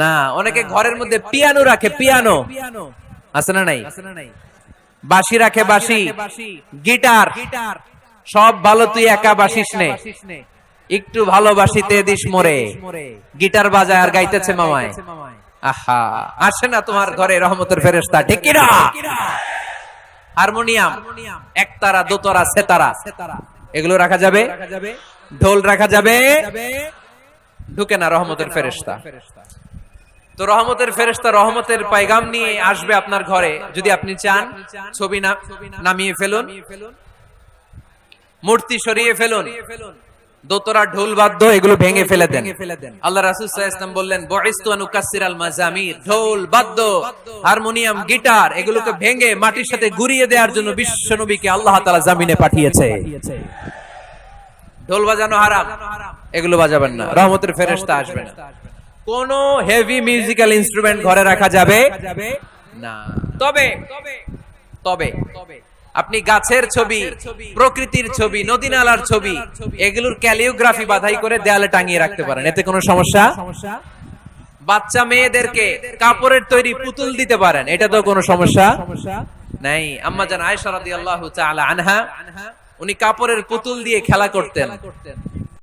না অনেকে ঘরের মধ্যে পিয়ানো রাখে পিয়ানো। আছে না নাই? বাঁশি রাখে বাঁশি গিটার। সব ভালো তুই একা বাসিস নে। একটু ভালোবাসিতে দিস মরে। গিটার বাজায় আর গাইতেছে মামায়। আহা আসে না তোমার ঘরে রহমতের ফেরেস্তা ঠিক কিনা? হারমোনিয়াম। একতারা দোতারা সেতারা। এগুলো রাখা যাবে? ঢোল রাখা যাবে? ঢুকে না রহমতের ফেরেস্তা তো রহমতের ফেরেস্তা রহমতের পায়গাম নিয়ে আসবে আপনার ঘরে। যদি আপনি চান, ছবি না নামিয়ে ফেলুন। মূর্তি সরিয়ে ফেলুন। দোতরা ঢোল বাদ্য, এগুলো ভেঙে ফেলে দেন। আল্লাহ রাসূল ওয়াসাল্লাম বললেন, বুইস্তু আন আল মাজামির ঢোল বাদ্য, হারমোনিয়াম, গিটার, এগুলোকে ভেঙে মাটির সাথে গুড়িয়ে দেওয়ার জন্য বিশ্ব নবীকে আল্লাহ তাআলা জামিনে পাঠিয়েছে। ঢোল বাজানো হারাম। এগুলো বাজাবেন না। রহমতের ফেরেশতা আসবে না কোন হেভি মিউজিক্যাল ইনস্ট্রুমেন্ট ঘরে রাখা যাবে? না। তবে তবে আপনি গাছের ছবি প্রকৃতির ছবি নদী নালার ছবি এগুলোর ক্যালিওগ্রাফি বাধাই করে দেয়ালে টাঙিয়ে রাখতে পারেন। এতে কোনো সমস্যা? বাচ্চা মেয়েদেরকে কাপড়ের তৈরি পুতুল দিতে পারেন। এটা তো কোনো সমস্যা? নাই। আম্মা জান আয়েশা রাদিয়াল্লাহু তাআলা আনহা উনি কাপড়ের পুতুল দিয়ে খেলা করতেন।